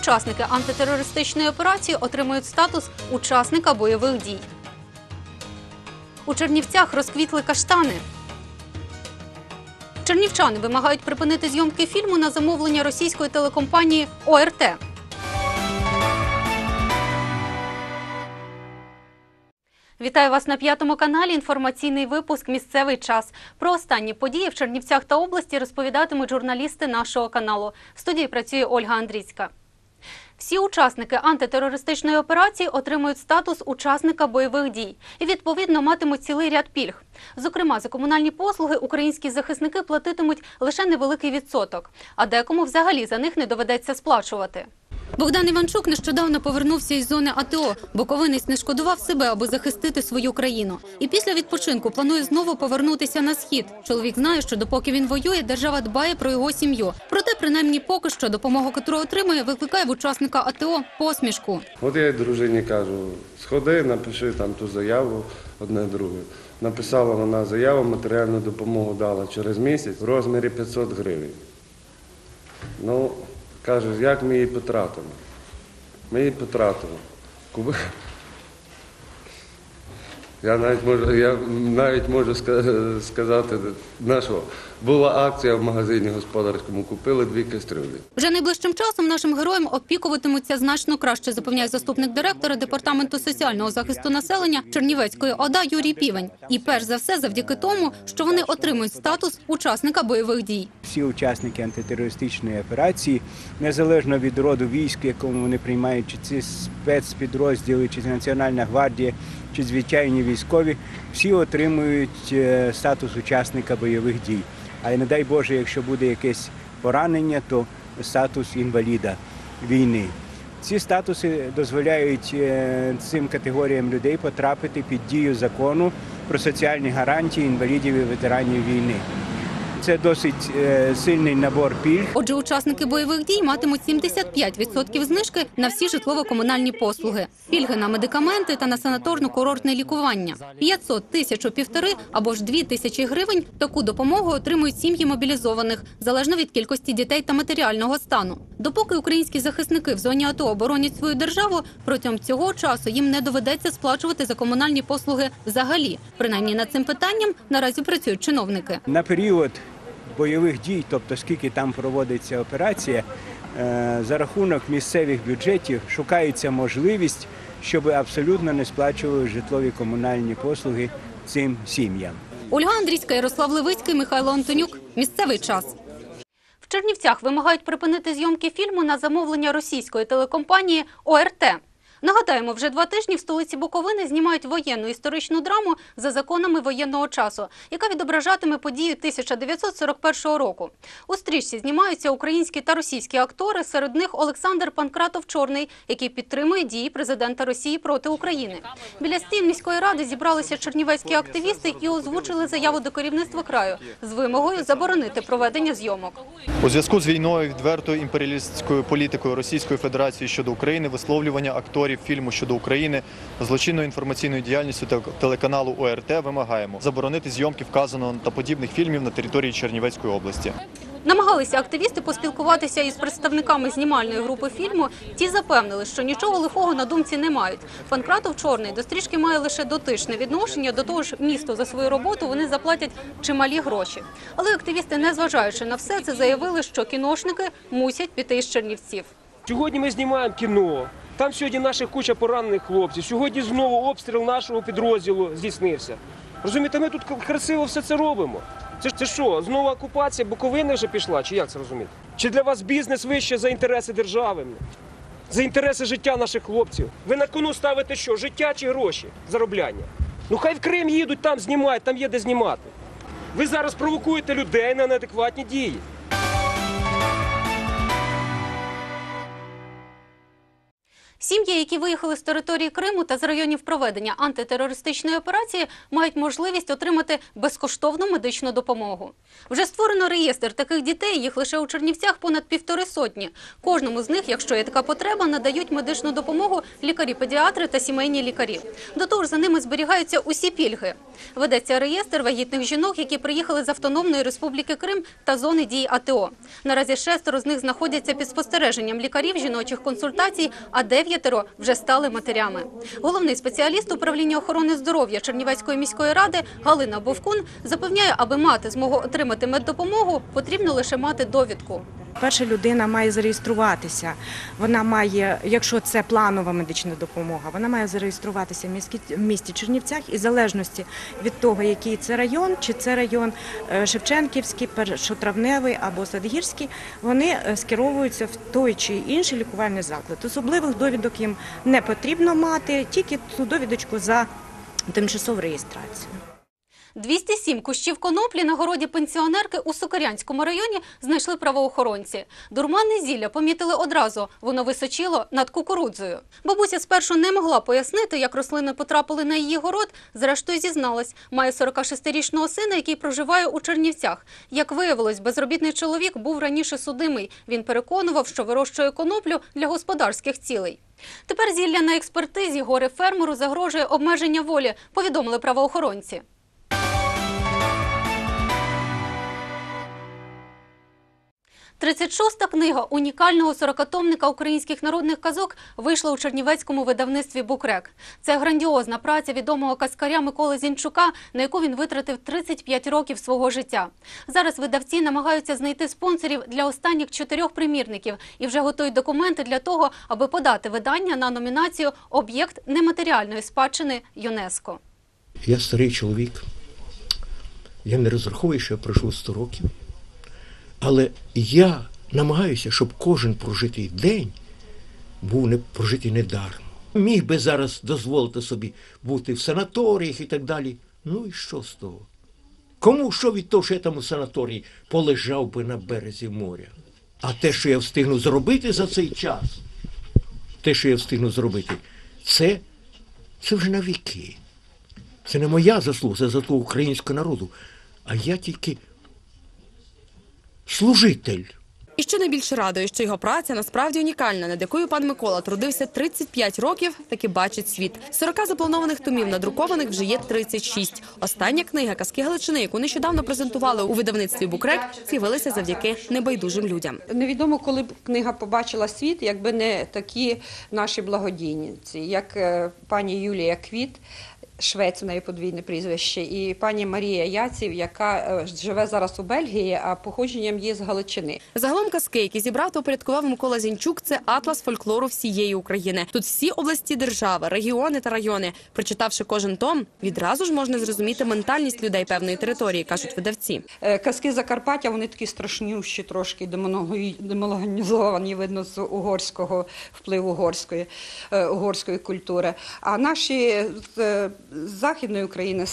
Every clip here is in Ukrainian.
учасники антитерористичної операції отримують статус учасника бойових дій. У Чернівцях розквітли каштани. Чернівчани вимагають припинити зйомки фільму на замовлення російської телекомпанії ОРТ. Вітаю вас на п'ятому каналі. Інформаційний випуск Місцевий час. Про останні події в Чернівцях та області розповідатимуть журналісти нашого каналу. В студії працює Ольга Андрійська. Всі учасники антитерористичної операції отримують статус учасника бойових дій і відповідно матимуть цілий ряд пільг. Зокрема, за комунальні послуги українські захисники платитимуть лише невеликий відсоток, а декому взагалі за них не доведеться сплачувати. Богдан Іванчук нещодавно повернувся із зони АТО. Буковинець не шкодував себе, аби захистити свою країну. І після відпочинку планує знову повернутися на схід. Чоловік знає, що допоки він воює, держава дбає про його сім'ю. Проте, принаймні, поки що допомогу, яку отримує, викликає в учасника АТО посмішку. От я й дружині кажу, сходи, напиши там ту заяву, одне друге. Написала вона заяву, матеріальну допомогу дала через місяць в розмірі 500 гривень. Ну, каже, як ми її потратимо? Ми її потратимо. Куби... Я навіть можу, я навіть можу сказати, на що. Була акція в магазині господарському, купили дві кастрюлі. Вже найближчим часом нашим героям опікуватимуться значно краще, запевняє заступник директора департаменту соціального захисту населення Чернівецької ОДА Юрій Півень. І перш за все завдяки тому, що вони отримують статус учасника бойових дій. Всі учасники антитерористичної операції, незалежно від роду військ, якому вони приймають, чи це спецпідрозділи, чи це Національна гвардія, чи звичайні військові, всі отримують е, статус учасника бойових дій. А не дай Боже, якщо буде якесь поранення, то статус інваліда війни. Ці статуси дозволяють е, цим категоріям людей потрапити під дію закону про соціальні гарантії інвалідів і ветеранів війни. Це досить е, сильний набор пільг. Отже, учасники бойових дій матимуть 75% знижки на всі житлово-комунальні послуги, пільги на медикаменти та на санаторно-курортне лікування. 500, тисячу, півтори або ж дві тисячі гривень таку допомогу отримують сім'ї мобілізованих, залежно від кількості дітей та матеріального стану. Допоки українські захисники в зоні АТО оборонять свою державу, протягом цього часу їм не доведеться сплачувати за комунальні послуги взагалі. Принаймні над цим питанням наразі працюють чиновники. На період бойових дій, тобто скільки там проводиться операція, е, за рахунок місцевих бюджетів шукається можливість, щоб абсолютно не сплачували житлові комунальні послуги цим сім'ям. Ольга Андрійська, Ярослав Левицький, Михайло Антонюк. Місцевий час. В Чернівцях вимагають припинити зйомки фільму на замовлення російської телекомпанії ОРТ. Нагадаємо, вже два тижні в столиці Буковини знімають воєнну історичну драму за законами воєнного часу, яка відображатиме події 1941 року. У стрічці знімаються українські та російські актори. Серед них Олександр Панкратов Чорний, який підтримує дії президента Росії проти України. Біля стін міської ради зібралися чернівецькі активісти і озвучили заяву до керівництва краю з вимогою заборонити проведення зйомок. У зв'язку з війною відвертою імперіалістською політикою Російської Федерації щодо України, висловлювання акторів фільму щодо України, злочинною інформаційною діяльністю те- телеканалу ОРТ вимагаємо заборонити зйомки вказаного та подібних фільмів на території Чернівецької області. Намагалися активісти поспілкуватися із представниками знімальної групи фільму. Ті запевнили, що нічого лихого на думці не мають. Панкратов Чорний до стрічки має лише дотичне відношення. До того ж, місту за свою роботу вони заплатять чималі гроші. Але активісти, незважаючи на все це, заявили, що кіношники мусять піти із Чернівців. Сьогодні ми знімаємо кіно. Там сьогодні наша куча поранених хлопців. Сьогодні знову обстріл нашого підрозділу здійснився. Розумієте, ми тут красиво все це робимо. Це ж це що, знову окупація Буковини вже пішла? Чи як це розуміти? Чи для вас бізнес вище за інтереси держави? За інтереси життя наших хлопців? Ви на кону ставите що? Життя чи гроші? Заробляння? Ну хай в Крим їдуть, там знімають, там є де знімати. Ви зараз провокуєте людей на неадекватні дії. Сім'ї, які виїхали з території Криму та з районів проведення антитерористичної операції, мають можливість отримати безкоштовну медичну допомогу. Вже створено реєстр таких дітей. Їх лише у Чернівцях понад півтори сотні. Кожному з них, якщо є така потреба, надають медичну допомогу лікарі-педіатри та сімейні лікарі. До того ж, за ними зберігаються усі пільги. Ведеться реєстр вагітних жінок, які приїхали з Автономної Республіки Крим та зони дії АТО. Наразі шестеро з них знаходяться під спостереженням лікарів жіночих консультацій, а дев'ятеро вже стали матерями. Головний спеціаліст управління охорони здоров'я Чернівецької міської ради Галина Бовкун запевняє, аби мати змогу отримати меддопомогу, потрібно лише мати довідку. Перша людина має зареєструватися. Вона має, якщо це планова медична допомога, вона має зареєструватися в місті, Чернівцях і в залежності від того, який це район, чи це район е, Шевченківський, Першотравневий або Садгірський, вони е, скеровуються в той чи інший лікувальний заклад. Особливих довідок їм не потрібно мати, тільки ту довідочку за тимчасову реєстрацію. 207 кущів коноплі на городі пенсіонерки у Сокирянському районі знайшли правоохоронці. Дурманне зілля помітили одразу. Воно височило над кукурудзою. Бабуся спершу не могла пояснити, як рослини потрапили на її город. Зрештою зізналась, має 46-річного сина, який проживає у Чернівцях. Як виявилось, безробітний чоловік був раніше судимий. Він переконував, що вирощує коноплю для господарських цілей. Тепер зілля на експертизі горе фермеру загрожує обмеження волі, повідомили правоохоронці. Тридцять шоста книга унікального сорокатомника українських народних казок вийшла у чернівецькому видавництві Букрек. Це грандіозна праця відомого казкаря Миколи Зінчука, на яку він витратив 35 років свого життя. Зараз видавці намагаються знайти спонсорів для останніх чотирьох примірників і вже готують документи для того, аби подати видання на номінацію Об'єкт нематеріальної спадщини ЮНЕСКО. Я старий чоловік. Я не розраховую, що я проживу 100 років. Але я намагаюся, щоб кожен прожитий день був не прожитий недаром. Міг би зараз дозволити собі бути в санаторіях і так далі. Ну і що з того? Кому що від того, що я там у санаторії полежав би на березі моря? А те, що я встигну зробити за цей час, те, що я встигну зробити, це, це вже на віки. Це не моя заслуга, це заслуга українського народу. А я тільки служитель. І що найбільше радує, що його праця насправді унікальна, над якою пан Микола трудився 35 років, таки бачить світ. З 40 запланованих томів надрукованих вже є 36. Остання книга «Казки Галичини», яку нещодавно презентували у видавництві Букрек, з'явилася завдяки небайдужим людям. Невідомо, коли б книга побачила світ, якби не такі наші благодійниці, як е, пані Юлія Квіт. Швець, в неї подвійне прізвище, і пані Марія Яців, яка е, живе зараз у Бельгії, а походженням є з Галичини. Загалом казки, які зібрав та упорядкував Микола Зінчук, це атлас фольклору всієї України. Тут всі області держави, регіони та райони. Прочитавши кожен том, відразу ж можна зрозуміти ментальність людей певної території, кажуть видавці. Е, Казки Закарпаття, вони такі страшнющі, трошки демонологізовані, видно, з угорського впливу угорської, е, угорської культури. А наші Західної України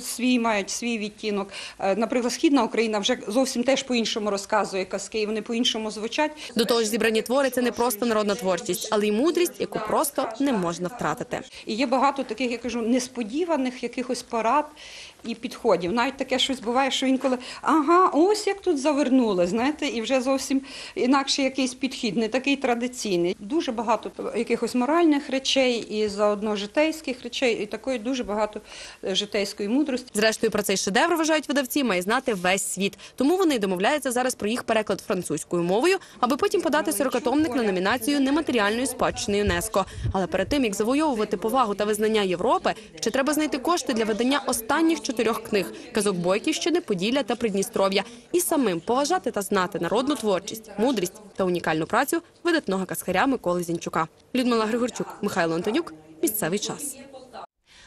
свій мають свій відтінок. Е, Наприклад, Східна Україна вже зовсім теж по-іншому розказує казки, і вони по-іншому звучать. До того ж, зібрані твори це не просто народна творчість, але й мудрість, яку просто не можна втратити. І є багато таких, я кажу, несподіваних якихось порад і підходів. Навіть таке щось буває, що інколи ага, ось як тут завернули, знаєте, і вже зовсім інакший якийсь підхід, не такий традиційний. Дуже багато якихось моральних речей і заодно житейських речей, і такої дуже багато житейської мудрості. Зрештою, про цей шедевр вважають видавці, має знати весь світ. Тому вони домовляються зараз про їх переклад французькою мовою, аби потім подати сорокатомник на номінацію нематеріальної спадщини ЮНЕСКО. Але перед тим як завойовувати повагу та визнання Європи, ще треба знайти кошти для видання останніх чотирьох книг казок Бойківщини, Поділля та Придністров'я і самим поважати та знати народну творчість, мудрість та унікальну працю видатного касхаря Миколи Зінчука. Людмила Григорчук, Михайло Антонюк. Місцевий час.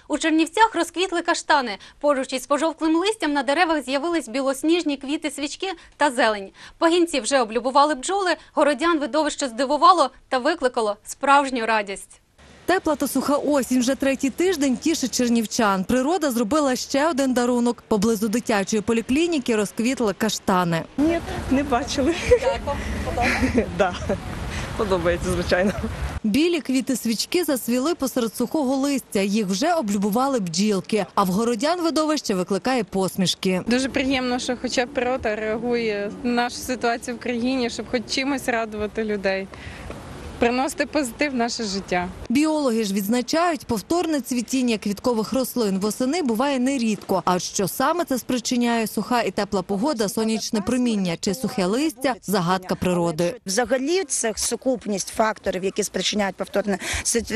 У Чернівцях розквітли каштани. Поруч із пожовклим листям на деревах з'явились білосніжні квіти свічки та зелень. Пагінці вже облюбували бджоли, городян видовище здивувало та викликало справжню радість. Тепла та суха осінь вже третій тиждень тішить чернівчан. Природа зробила ще один дарунок. Поблизу дитячої поліклініки розквітли каштани. Ні, не бачили. Вам Да. подобається, звичайно. Білі квіти свічки засвіли посеред сухого листя. Їх вже облюбували бджілки. А в городян видовище викликає посмішки. Дуже приємно, що хоча б природа реагує на нашу ситуацію в країні, щоб хоч чимось радувати людей, приносити позитив в наше життя. Біологи ж відзначають, повторне цвітіння квіткових рослин восени буває нерідко. А що саме це спричиняє суха і тепла погода, сонячне проміння чи сухе листя загадка природи. Взагалі, це сукупність факторів, які спричиняють повторне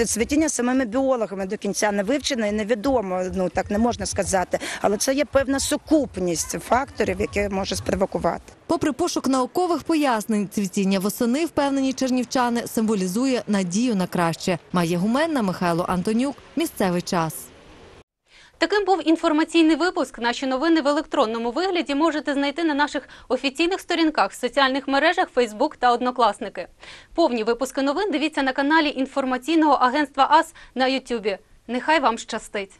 цвітіння самими біологами до кінця не вивчено і невідомо. Ну так не можна сказати. Але це є певна сукупність факторів, які може спровокувати. Попри пошук наукових пояснень, цвітіння восени, впевнені чернівчани, символізує надію на краще. Має гуменна Михайло Антонюк. Місцевий час. Таким був інформаційний випуск. Наші новини в електронному вигляді можете знайти на наших офіційних сторінках в соціальних мережах Facebook та Однокласники. Повні випуски новин дивіться на каналі інформаційного агентства АС на Ютубі. Нехай вам щастить!